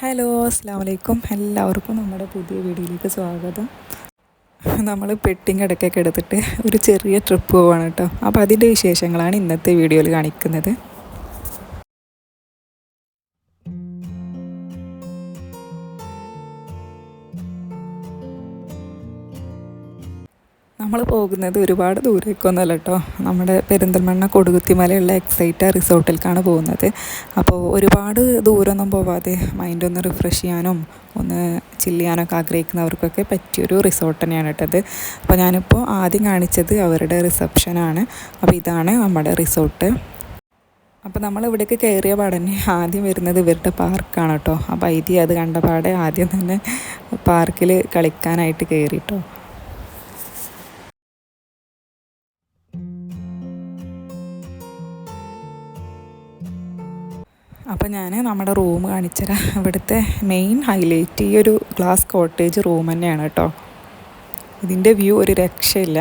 Hello അസ്സാം വലൈക്കും എല്ലാവർക്കും നമ്മുടെ പുതിയ വീഡിയോയിലേക്ക് സ്വാഗതം. നമ്മൾ പെട്ടിങ് ഇടയ്ക്കൊക്കെ എടുത്തിട്ട് ഒരു ചെറിയ ട്രിപ്പ് പോവാണ് കേട്ടോ. അപ്പോൾ അതിന്റെ വിശേഷങ്ങളാണ് ഇന്നത്തെ വീഡിയോയിൽ കാണിക്കുന്നത്. നമ്മൾ പോകുന്നത് ഒരുപാട് ദൂരേക്കൊന്നുമല്ല കേട്ടോ. നമ്മുടെ പെരിന്തൽമണ്ണ കൊടുകുത്തിമലയുള്ള എക്സൈറ്റ റിസോർട്ടിലേക്കാണ് പോകുന്നത്. അപ്പോൾ ഒരുപാട് ദൂരമൊന്നും പോവാതെ മൈൻഡ് ഒന്ന് റിഫ്രഷ് ചെയ്യാനും ഒന്ന് ചില്ല് ചെയ്യാനൊക്കെ ആഗ്രഹിക്കുന്നവർക്കൊക്കെ പറ്റിയൊരു റിസോർട്ട് തന്നെയാണ് കേട്ടത് അപ്പോൾ ഞാനിപ്പോൾ ആദ്യം കാണിച്ചത് അവരുടെ റിസപ്ഷനാണ് അപ്പോൾ ഇതാണ് നമ്മുടെ റിസോർട്ട് അപ്പോൾ നമ്മൾ ഇവിടേക്ക് കയറിയ പാടന്നെ ആദ്യം വരുന്നത് ഇവരുടെ പാർക്കാണ് കേട്ടോ. അപ്പോൾ ഐതി അത് കണ്ട പാടെ ആദ്യം തന്നെ പാർക്കിൽ കളിക്കാനായിട്ട് കയറി കേട്ടോ. അപ്പോൾ ഞാൻ നമ്മുടെ റൂം കാണിച്ചുതരാം. ഇവിടുത്തെ മെയിൻ ഹൈലൈറ്റ് ഈ ഒരു ഗ്ലാസ് കോട്ടേജ് റൂം തന്നെയാണ് കേട്ടോ. ഇതിന്റെ വ്യൂ ഒരു രക്ഷയില്ല.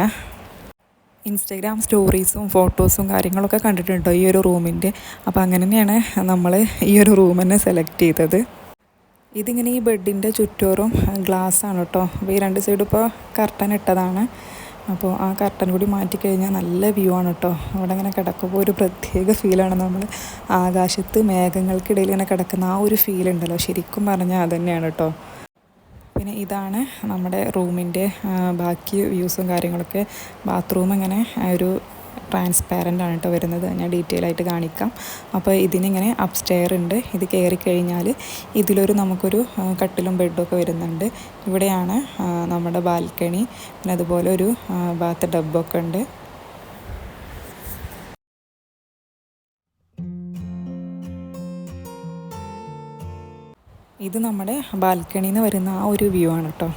ഇൻസ്റ്റാഗ്രാം സ്റ്റോറീസും ഫോട്ടോസും കാര്യങ്ങളൊക്കെ കണ്ടിട്ടുണ്ടോ ഈ ഒരു റൂമിന്റെ അപ്പോൾ അങ്ങനെ തന്നെയാണ് നമ്മൾ ഈ ഒരു റൂം തന്നെ സെലക്ട് ചെയ്തത്. ഇതിങ്ങനെ ഈ ബെഡിന്റെ ചുറ്റോറും ഗ്ലാസ് ആണ് കേട്ടോ. അപ്പോൾ ഈ രണ്ട് സൈഡും ഇപ്പോൾ കർട്ടൻ ഇട്ടതാണ്. അപ്പോൾ ആ കർട്ടൻ കൂടി മാറ്റിക്കഴിഞ്ഞാൽ നല്ല വ്യൂ ആണ് കേട്ടോ. അവിടെ ഇങ്ങനെ കിടക്കുമ്പോൾ ഒരു പ്രത്യേക ഫീലാണ് നമ്മൾ ആകാശത്ത് മേഘങ്ങൾക്കിടയിൽ ഇങ്ങനെ കിടക്കുന്ന ആ ഒരു ഫീൽ ഉണ്ടല്ലോ. ശരിക്കും പറഞ്ഞാൽ അതുതന്നെയാണ് കേട്ടോ. പിന്നെ ഇതാണ് നമ്മുടെ റൂമിന്റെ ബാക്കി വ്യൂസും കാര്യങ്ങളൊക്കെ. ബാത്റൂം ഇങ്ങനെ ഒരു ട്രാൻസ്പാരന്റ് ആണ് കേട്ടോ വരുന്നത്. ഞാൻ ഡീറ്റെയിൽ ആയിട്ട് കാണിക്കാം. അപ്പോൾ ഇതിനിങ്ങനെ അപ്സ്റ്റെയർ ഉണ്ട്. ഇത് കയറി കഴിഞ്ഞാൽ ഇതിലൊരു നമുക്കൊരു കട്ടിലും ബെഡും ഒക്കെ വരുന്നുണ്ട്. ഇവിടെയാണ് നമ്മുടെ ബാൽക്കണി. പിന്നെ അതുപോലെ ഒരു ബാത്ത് ഡബ്ബൊക്കെ ഉണ്ട്. ഇത് നമ്മുടെ ബാൽക്കണിയിൽ നിന്ന് വരുന്ന ആ ഒരു വ്യൂ ആണ് കേട്ടോ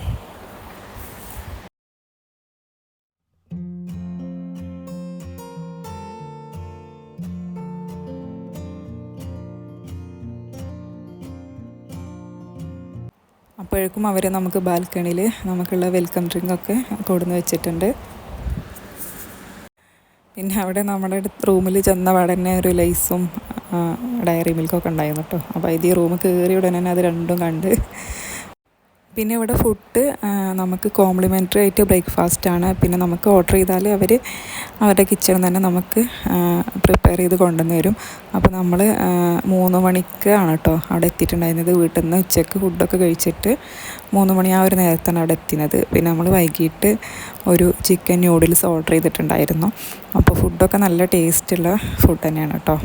അപ്പോഴേക്കും അവർ നമുക്ക് ബാൽക്കണിയിൽ നമുക്കുള്ള വെൽക്കം ഡ്രിങ്ക് ഒക്കെ കൊടുന്ന് വെച്ചിട്ടുണ്ട്. പിന്നെ അവിടെ നമ്മുടെ റൂമിൽ ചെന്ന തന്നെ ഒരു ലൈസും ഡയറി മിൽക്കൊക്കെ ഉണ്ടായിരുന്നു കേട്ടോ. അപ്പോൾ ഇത് റൂം കയറി ഉടനെ അത് രണ്ടും കണ്ട് പിന്നെ ഇവിടെ ഫുഡ് നമുക്ക് കോംപ്ലിമെന്ററി ആയിട്ട് ബ്രേക്ക്ഫാസ്റ്റാണ് പിന്നെ നമുക്ക് ഓർഡർ ചെയ്താൽ അവർ അവരുടെ കിച്ചണിൽ തന്നെ നമുക്ക് പ്രിപ്പയർ ചെയ്ത് കൊണ്ടുവന്ന് തരും. അപ്പോൾ നമ്മൾ മൂന്ന് മണിക്ക് ആണ് കേട്ടോ അവിടെ എത്തിയിട്ടുണ്ടായിരുന്നത്. വീട്ടിൽ നിന്ന് ഉച്ചയ്ക്ക് ഫുഡൊക്കെ കഴിച്ചിട്ട് മൂന്ന് മണി ആ ഒരു നേരത്താണ് അവിടെ എത്തിയത്. പിന്നെ നമ്മൾ വൈകിട്ട് ഒരു ചിക്കൻ ന്യൂഡിൽസ് ഓർഡർ ചെയ്തിട്ടുണ്ടായിരുന്നു. അപ്പോൾ ഫുഡൊക്കെ നല്ല ടേസ്റ്റുള്ള ഫുഡ് തന്നെയാണ് കേട്ടോ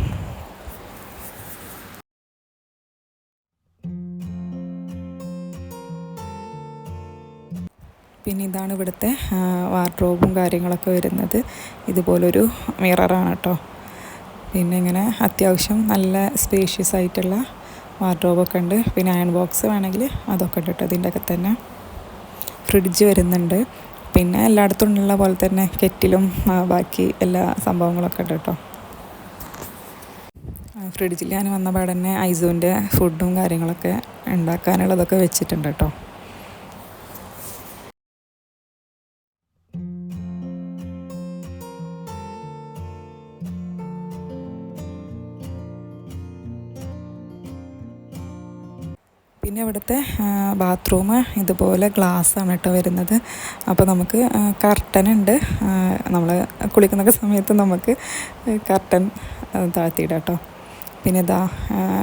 പിന്നെ ഇതാണ് ഇവിടുത്തെ വാർഡ്രോബും കാര്യങ്ങളൊക്കെ വരുന്നത്. ഇതുപോലൊരു മിററാണ് കേട്ടോ പിന്നെ ഇങ്ങനെ അത്യാവശ്യം നല്ല സ്പേഷ്യസ് ആയിട്ടുള്ള വാർഡ്രോബൊക്കെ ഉണ്ട്. പിന്നെ അയൺ ബോക്സ് വേണമെങ്കിൽ അതൊക്കെ ഉണ്ട് കേട്ടോ ഇതിന്റെ ഒക്കെ തന്നെ ഫ്രിഡ്ജ് വരുന്നുണ്ട്. പിന്നെ എല്ലായിടത്തും ഉള്ള പോലെ തന്നെ കെറ്റിലും ബാക്കി എല്ലാ സംഭവങ്ങളൊക്കെ ഉണ്ട് കേട്ടോ ഫ്രിഡ്ജിൽ ഞാൻ വന്ന പാടന്നെ ഐസോന്റെ ഫുഡും കാര്യങ്ങളൊക്കെ ഉണ്ടാക്കാനുള്ളതൊക്കെ വെച്ചിട്ടുണ്ട് കേട്ടോ പിന്നെ ഇവിടുത്തെ ബാത്റൂം ഇതുപോലെ ഗ്ലാസ്സാണ് കേട്ടോ വരുന്നത്. അപ്പോൾ നമുക്ക് കർട്ടൻ ഉണ്ട്. നമ്മൾ കുളിക്കുന്ന സമയത്ത് നമുക്ക് കർട്ടൻ താഴ്ത്തിയിടാം കേട്ടോ. പിന്നെ ഇതാ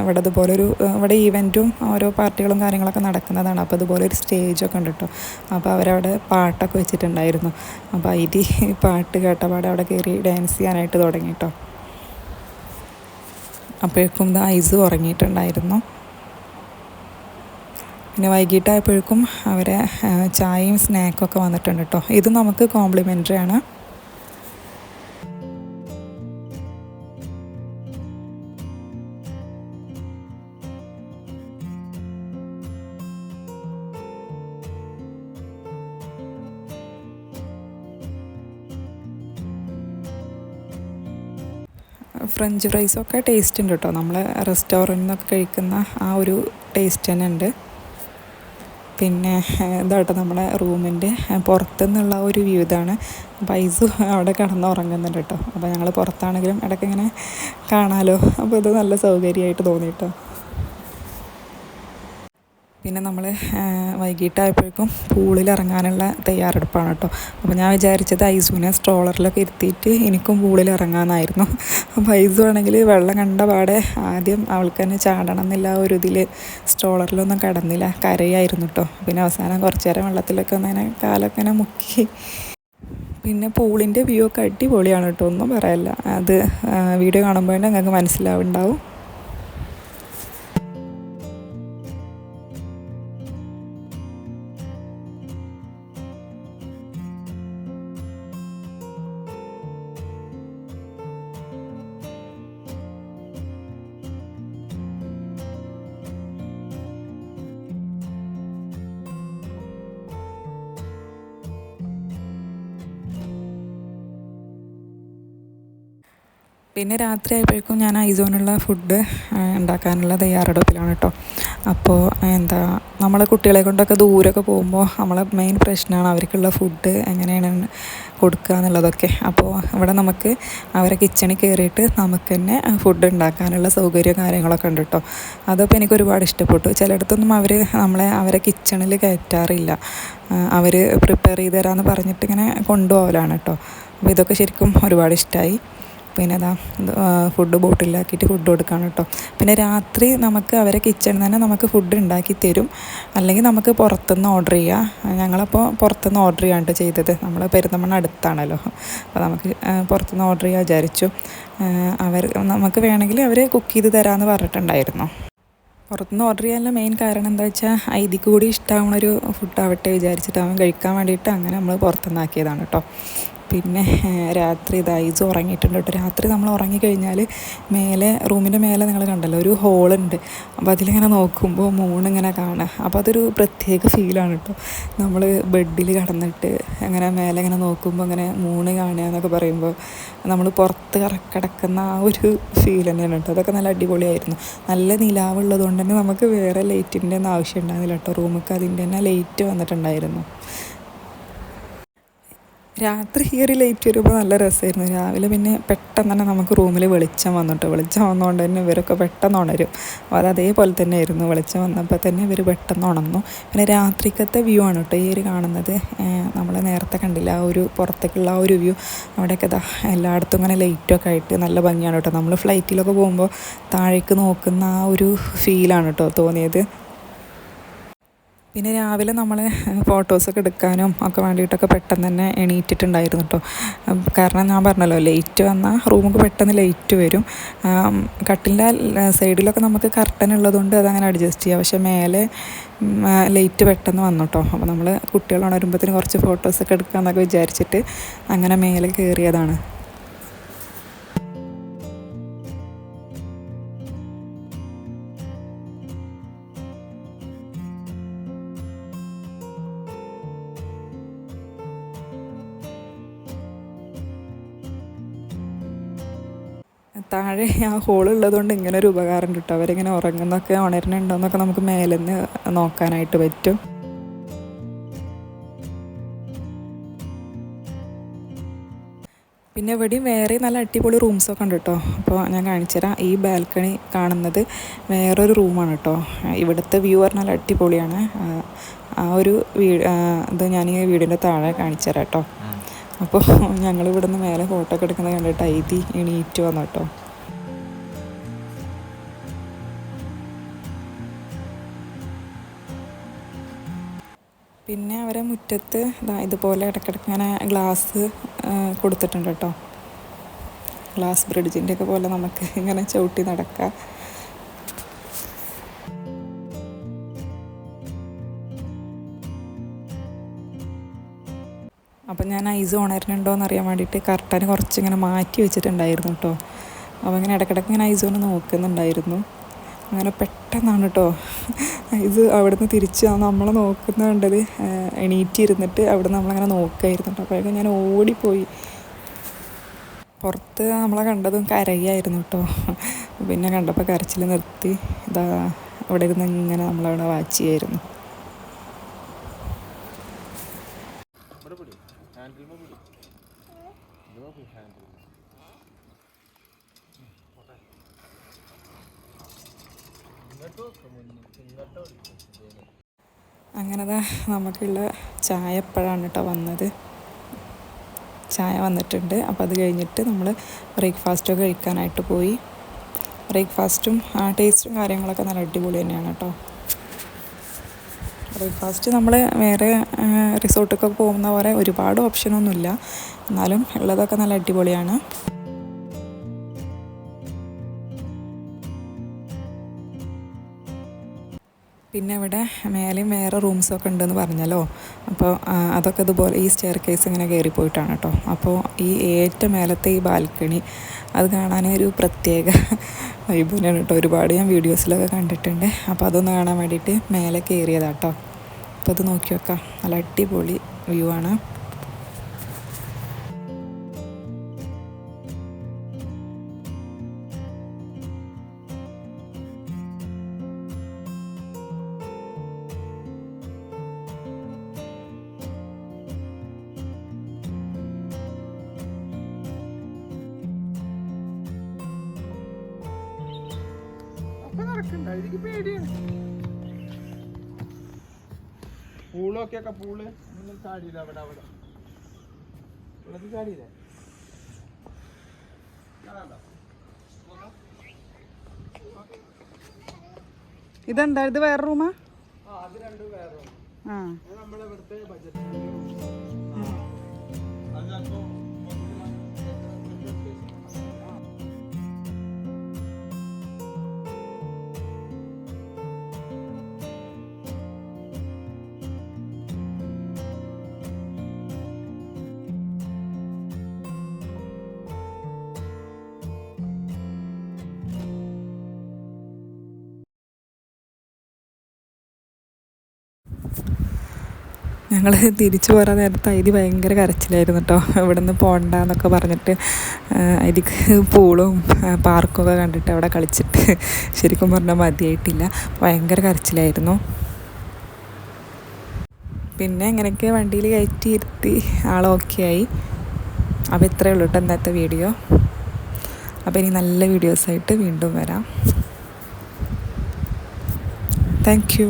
ഇവിടെ ഇതുപോലെ ഒരു ഇവിടെ ഈവന്റും ഓരോ പാർട്ടികളും കാര്യങ്ങളൊക്കെ നടക്കുന്നതാണ്. അപ്പോൾ ഇതുപോലെ ഒരു സ്റ്റേജൊക്കെ ഉണ്ട് കേട്ടോ. അപ്പോൾ അവരവിടെ പാട്ടൊക്കെ വെച്ചിട്ടുണ്ടായിരുന്നു. അപ്പോൾ അതിൽ പാട്ട് കേട്ടപാടെ അവിടെ കയറി ഡാൻസ് ചെയ്യാനായിട്ട് തുടങ്ങി കേട്ടോ. അപ്പോഴേക്കും ഇത് ഐസ് ഉറങ്ങിയിട്ടുണ്ടായിരുന്നു. പിന്നെ വൈകിട്ടായപ്പോഴേക്കും അവരെ ചായയും സ്നാക്കൊക്കെ വന്നിട്ടുണ്ട് കേട്ടോ ഇത് നമുക്ക് കോംപ്ലിമെന്ററി ആണ്. ഫ്രഞ്ച് ഫ്രൈസൊക്കെ ടേസ്റ്റ് ഉണ്ട് കേട്ടോ നമ്മൾ റെസ്റ്റോറന്റിൽ നിന്നൊക്കെ കഴിക്കുന്ന ആ ഒരു ടേസ്റ്റ് തന്നെ ഉണ്ട്. പിന്നെ ഇതാട്ടോ നമ്മുടെ റൂമിന്റെ പുറത്തുനിന്നുള്ള ഒരു വ്യൂ ഇതാണ്. പൈസ അവിടെ കിടന്ന് ഉറങ്ങുന്നുണ്ട് കേട്ടോ. അപ്പോൾ ഞങ്ങൾ പുറത്താണെങ്കിലും ഇടയ്ക്ക് ഇങ്ങനെ കാണാമല്ലോ അപ്പോൾ ഇത് നല്ല സൗകര്യമായിട്ട് തോന്നി കേട്ടോ പിന്നെ നമ്മൾ വൈകിട്ടായപ്പോഴേക്കും പൂളിൽ ഇറങ്ങാനുള്ള തയ്യാറെടുപ്പാണ് കേട്ടോ. അപ്പോൾ ഞാൻ വിചാരിച്ചത് ഐസുവിനെ സ്ട്രോളറിലൊക്കെ ഇരുത്തിയിട്ട് എനിക്കും പൂളിൽ ഇറങ്ങാമെന്നായിരുന്നു അപ്പോൾ ഐസു ആണെങ്കിൽ വെള്ളം കണ്ട പാടെ ആദ്യം അവൾക്ക് തന്നെ ചാടണം എന്നില്ല ഒരു ഇതിൽ സ്ട്രോളറിലൊന്നും കടന്നില്ല കരയായിരുന്നു കേട്ടോ. പിന്നെ അവസാനം കുറച്ച് നേരം വെള്ളത്തിലൊക്കെ ഒന്നിങ്ങനെ കാലൊക്കെ ഇങ്ങനെ മുക്കി. പിന്നെ പൂളിന്റെ വ്യൂ ഒക്കെ അടിപൊളിയാണ് കേട്ടോ ഒന്നും പറയല്ല. അത് വീഡിയോ കാണുമ്പോൾ തന്നെ നിങ്ങൾക്ക് മനസ്സിലാവുണ്ടാവും. പിന്നെ രാത്രി ആയപ്പോഴേക്കും ഞാൻ ഐസോണുള്ള ഫുഡ് ഉണ്ടാക്കാനുള്ള തയ്യാറെടുപ്പിലാണ് കേട്ടോ അപ്പോൾ എന്താ നമ്മളെ കുട്ടികളെ കൊണ്ടൊക്കെ ദൂരമൊക്കെ പോകുമ്പോൾ നമ്മളെ മെയിൻ പ്രശ്നമാണ് അവർക്കുള്ള ഫുഡ് എങ്ങനെയാണ് കൊടുക്കുക എന്നുള്ളതൊക്കെ. അപ്പോൾ ഇവിടെ നമുക്ക് അവരെ കിച്ചണിൽ കയറിയിട്ട് നമുക്ക് തന്നെ ഫുഡ് ഉണ്ടാക്കാനുള്ള സൗകര്യം കാര്യങ്ങളൊക്കെ ഉണ്ട് കേട്ടോ അതൊക്കെ എനിക്ക് ഒരുപാട് ഇഷ്ടപ്പെട്ടു. ചിലയിടത്തൊന്നും അവർ നമ്മളെ അവരെ കിച്ചണിൽ കയറ്റാറില്ല. അവർ പ്രിപ്പയർ ചെയ്ത് തരാമെന്ന് പറഞ്ഞിട്ട് ഇങ്ങനെ കൊണ്ടുപോകലാണ് കേട്ടോ അപ്പോൾ ഇതൊക്കെ ശരിക്കും ഒരുപാട് ഇഷ്ടമായി പിന്നെ അതാ ഫുഡ് ബോട്ടിലാക്കിയിട്ട് ഫുഡ് കൊടുക്കുകയാണ് കേട്ടോ പിന്നെ രാത്രി നമുക്ക് അവരെ കിച്ചണിൽ തന്നെ നമുക്ക് ഫുഡ് ഉണ്ടാക്കി തരും. അല്ലെങ്കിൽ നമുക്ക് പുറത്തുനിന്ന് ഓർഡർ ചെയ്യാം. ഞങ്ങളപ്പോൾ പുറത്തുനിന്ന് ഓർഡർ ചെയ്യാണ്ട് ചെയ്തത്. നമ്മൾ പെരുന്തമണ്ണ അടുത്താണല്ലോ. അപ്പോൾ നമുക്ക് പുറത്തുനിന്ന് ഓർഡർ ചെയ്യാൻ വിചാരിച്ചു. അവർ നമുക്ക് വേണമെങ്കിൽ അവർ കുക്ക് ചെയ്ത് തരാമെന്ന് പറഞ്ഞിട്ടുണ്ടായിരുന്നു. പുറത്തുനിന്ന് ഓർഡർ ചെയ്യാനുള്ള മെയിൻ കാരണം എന്താ വെച്ചാൽ ഐതിക്ക് കൂടി ഇഷ്ടമാവണ ഒരു ഫുഡ് ആവട്ടെ വിചാരിച്ചിട്ട് അവൻ കഴിക്കാൻ വേണ്ടിയിട്ട് അങ്ങനെ നമ്മൾ പുറത്തുനിന്നാക്കിയതാണ് കേട്ടോ പിന്നെ രാത്രി ഇത് ഐസ് ഉറങ്ങിയിട്ടുണ്ട് കേട്ടോ. രാത്രി നമ്മൾ ഉറങ്ങിക്കഴിഞ്ഞാൽ മേലെ റൂമിന്റെ മേലെ നിങ്ങൾ കണ്ടല്ലോ ഒരു ഹോളുണ്ട് അപ്പോൾ അതിലിങ്ങനെ നോക്കുമ്പോൾ മൂണിങ്ങനെ കാണുക അപ്പോൾ അതൊരു പ്രത്യേക ഫീലാണ് കേട്ടോ. നമ്മൾ ബെഡിൽ കടന്നിട്ട് അങ്ങനെ മേലെ ഇങ്ങനെ നോക്കുമ്പോൾ അങ്ങനെ മൂണ് കാണുക എന്നൊക്കെ പറയുമ്പോൾ നമ്മൾ പുറത്ത് കിടക്കുന്ന ആ ഒരു ഫീൽ തന്നെയാണ് കേട്ടോ. അതൊക്കെ നല്ല അടിപൊളിയായിരുന്നു. നല്ല നിലാവുള്ളത് കൊണ്ട് തന്നെ നമുക്ക് വേറെ ലൈറ്റിന്റെ ഒന്നും ആവശ്യം ഉണ്ടായിരുന്നില്ല കേട്ടോ. റൂമൊക്കെ അതിന്റെ തന്നെ ലൈറ്റ് വന്നിട്ടുണ്ടായിരുന്നു. രാത്രി ഒരു ലൈറ്റ് വരുമ്പോൾ നല്ല രസമായിരുന്നു രാവിലെ പിന്നെ പെട്ടെന്ന് തന്നെ നമുക്ക് റൂമിൽ വെളിച്ചം വന്നിട്ട്. വെളിച്ചം വന്നുകൊണ്ട് തന്നെ ഇവരൊക്കെ പെട്ടെന്ന് ഉണരും. അത് അതേപോലെ തന്നെ ആയിരുന്നു വെളിച്ചം വന്നപ്പോൾ തന്നെ ഇവർ പെട്ടെന്ന് ഉണർന്നു പിന്നെ രാത്രിക്കത്തെ വ്യൂ ആണ് കേട്ടോ ഈ ഒരു കാണുന്നത്. നമ്മൾ നേരത്തെ കണ്ടില്ല. ആ ഒരു പുറത്തേക്കുള്ള ആ ഒരു വ്യൂ അവിടെയൊക്കെ ഇതാ എല്ലായിടത്തും ഇങ്ങനെ ലൈറ്റൊക്കെ ആയിട്ട് നല്ല ഭംഗിയാണ് കേട്ടോ. നമ്മൾ ഫ്ലൈറ്റിലൊക്കെ പോകുമ്പോൾ താഴേക്ക് നോക്കുന്ന ആ ഒരു ഫീലാണ് കേട്ടോ തോന്നിയത്. പിന്നെ രാവിലെ നമ്മൾ ഫോട്ടോസൊക്കെ എടുക്കാനും ഒക്കെ വേണ്ടിയിട്ടൊക്കെ പെട്ടെന്ന് തന്നെ എണീറ്റിട്ടുണ്ടായിരുന്നു കേട്ടോ കാരണം ഞാൻ പറഞ്ഞല്ലോ ലൈറ്റ് വന്നാൽ റൂമൊക്കെ പെട്ടെന്ന് ലൈറ്റ് വരും. കട്ടിലിന്റെ സൈഡിലൊക്കെ നമുക്ക് കർട്ടൻ ഉള്ളതുകൊണ്ട് അതങ്ങനെ അഡ്ജസ്റ്റ് ചെയ്യാം. പക്ഷേ മേലെ ലൈറ്റ് പെട്ടെന്ന് വന്നു കേട്ടോ അപ്പോൾ നമ്മൾ കുട്ടികൾ ഉണരുമ്പോഴത്തേന് കുറച്ച് ഫോട്ടോസൊക്കെ എടുക്കാമെന്നൊക്കെ വിചാരിച്ചിട്ട് അങ്ങനെ മേലെ കയറിയതാണ് താഴെ ആ ഹോളുള്ളതുകൊണ്ട് ഇങ്ങനെ ഒരു ഉപകാരം കിട്ടും അവരിങ്ങനെ ഉറങ്ങുന്നൊക്കെ ഉണരുന്നുണ്ടോയെന്നൊക്കെ നമുക്ക് മേലെന്ന് നോക്കാനായിട്ട് പറ്റും. പിന്നെ ഇവിടെയും വേറെ നല്ല അടിപൊളി റൂംസൊക്കെ ഉണ്ട് കേട്ടോ അപ്പോൾ ഞാൻ കാണിച്ചുതരാം ഈ ബാൽക്കണി കാണുന്നത് വേറൊരു റൂമാണ് കേട്ടോ ഇവിടുത്തെ വ്യൂ പറഞ്ഞാൽ അടിപൊളിയാണ്. ആ ഒരു വീ ഇത് ഞാൻ ഈ വീടിന്റെ താഴെ കാണിച്ചു തരാം കേട്ടോ അപ്പോൾ ഞങ്ങൾ ഇവിടുന്ന് മേലെ ഫോട്ടോ ഒക്കെ എടുക്കുന്നത് കണ്ടിട്ട് ഐതി എണീറ്റ് വന്നു കേട്ടോ. പിന്നെ അവരെ മുറ്റത്ത് ഇതുപോലെ ഇടയ്ക്കിടയ്ക്ക് ഇങ്ങനെ ഗ്ലാസ് കൊടുത്തിട്ടുണ്ട് കേട്ടോ. ഗ്ലാസ് ബ്രിഡ്ജിന്റെ ഒക്കെ പോലെ നമുക്ക് ഇങ്ങനെ ചവിട്ടി നടക്കാം. ഞാൻ ഐസ് ഉണരുന്നുണ്ടോ എന്ന് അറിയാൻ വേണ്ടിയിട്ട് കർട്ടൻ കുറച്ച് ഇങ്ങനെ മാറ്റി വെച്ചിട്ടുണ്ടായിരുന്നു കേട്ടോ. അപ്പോൾ ഇങ്ങനെ ഇടയ്ക്കിടയ്ക്ക് ഇങ്ങനെ ഐസ് ഒന്ന് നോക്കുന്നുണ്ടായിരുന്നു. അങ്ങനെ പെട്ടെന്നാണ് കേട്ടോ. ഐസ് അവിടെ നിന്ന് തിരിച്ച് നമ്മൾ നോക്കുന്ന കണ്ടത് എണീറ്റിരുന്നിട്ട് അവിടെ നമ്മളങ്ങനെ നോക്കുമായിരുന്നു കേട്ടോ. അപ്പോഴേക്കും ഞാൻ ഓടിപ്പോയി. പുറത്ത് നമ്മളെ കണ്ടതും കരയായിരുന്നു കേട്ടോ. പിന്നെ കണ്ടപ്പോൾ കരച്ചിൽ നിർത്തി. ഇതാ അവിടെ ഇരുന്ന് ഇങ്ങനെ നമ്മളവിടെ വാച്ച് ചെയ്യായിരുന്നു. ഇങ്ങോട്ടോ അങ്ങനെ ദാ നമുക്കുള്ള ചായ എപ്പോഴാണ് കേട്ടോ വന്നത്? ചായ വന്നിട്ടുണ്ട്. അപ്പോൾ അത് കഴിഞ്ഞിട്ട് നമ്മൾ ബ്രേക്ക്ഫാസ്റ്റ് ബ്രേക്ക്ഫാസ്റ്റൊക്കെ കഴിക്കാനായിട്ട് പോയി. ബ്രേക്ക്ഫാസ്റ്റും ആ ടേസ്റ്റും കാര്യങ്ങളൊക്കെ നല്ല അടിപൊളി തന്നെയാണ് കേട്ടോ ബ്രേക്ക്ഫാസ്റ്റ് നമ്മൾ വേറെ റിസോർട്ടൊക്കെ പോകുന്ന പോലെ ഒരുപാട് ഓപ്ഷനൊന്നുമില്ല. എന്നാലും ഉള്ളതൊക്കെ നല്ല അടിപൊളിയാണ്. പിന്നെ ഇവിടെ മേലെയും വേറെ റൂംസൊക്കെ ഉണ്ടെന്ന് പറഞ്ഞല്ലോ. അപ്പോൾ അതൊക്കെ ഇതുപോലെ ഈ സ്റ്റെയർ കേസ് ഇങ്ങനെ കയറിപ്പോയിട്ടാണ് കേട്ടോ അപ്പോൾ ഈ ഏറ്റവും മേലത്തെ ഈ ബാൽക്കണി അത് കാണാൻ ഒരു പ്രത്യേക വൈബ് തന്നെയാണ് കേട്ടോ ഒരുപാട് ഞാൻ വീഡിയോസിലൊക്കെ കണ്ടിട്ടുണ്ട്. അപ്പോൾ അതൊന്ന് കാണാൻ വേണ്ടിയിട്ട് മേലെ കയറിയതാട്ടോ അപ്പോൾ അത് നോക്കി വെക്കാം. നല്ല അടിപൊളി വ്യൂ ആണ്. അപ്പൊ നടക്കണ്ട എനിക്ക് പേടിയാണ്. പൂളൊക്കെയൊക്കെ പൂൾ. ഒന്നും ചാടിയില്ല അവിടെ അവിടെ. വെള്ളത്തിൽ ചാടിയില്ലേ? ഇതെന്താ? ഇത് വേറെ റൂമാ? ആ അത് രണ്ടും വേറെ ആ. അത് നമ്മളെ ഇവിടുത്തെ ബജറ്റ് ഞങ്ങൾ തിരിച്ചു പോരാൻ നേരത്ത് ഐതി ഭയങ്കര കരച്ചിലായിരുന്നു കേട്ടോ ഇവിടെ നിന്ന് പോകണ്ട എന്നൊക്കെ പറഞ്ഞിട്ട് ഐതിക്ക് പൂളും പാർക്കൊക്കെ കണ്ടിട്ട് അവിടെ കളിച്ചിട്ട് ശരിക്കും പറഞ്ഞാൽ മതിയായിട്ടില്ല. ഭയങ്കര കരച്ചിലായിരുന്നു. പിന്നെ എങ്ങനെയൊക്കെ വണ്ടിയിൽ കയറ്റി ഇരുത്തി ആൾ ഓക്കെ ആയി. അപ്പോൾ ഇത്രയേ ഉള്ളൂ കേട്ടോ ഇന്നത്തെ വീഡിയോ. അപ്പോൾ ഇനി നല്ല വീഡിയോസായിട്ട് വീണ്ടും വരാം. Thank you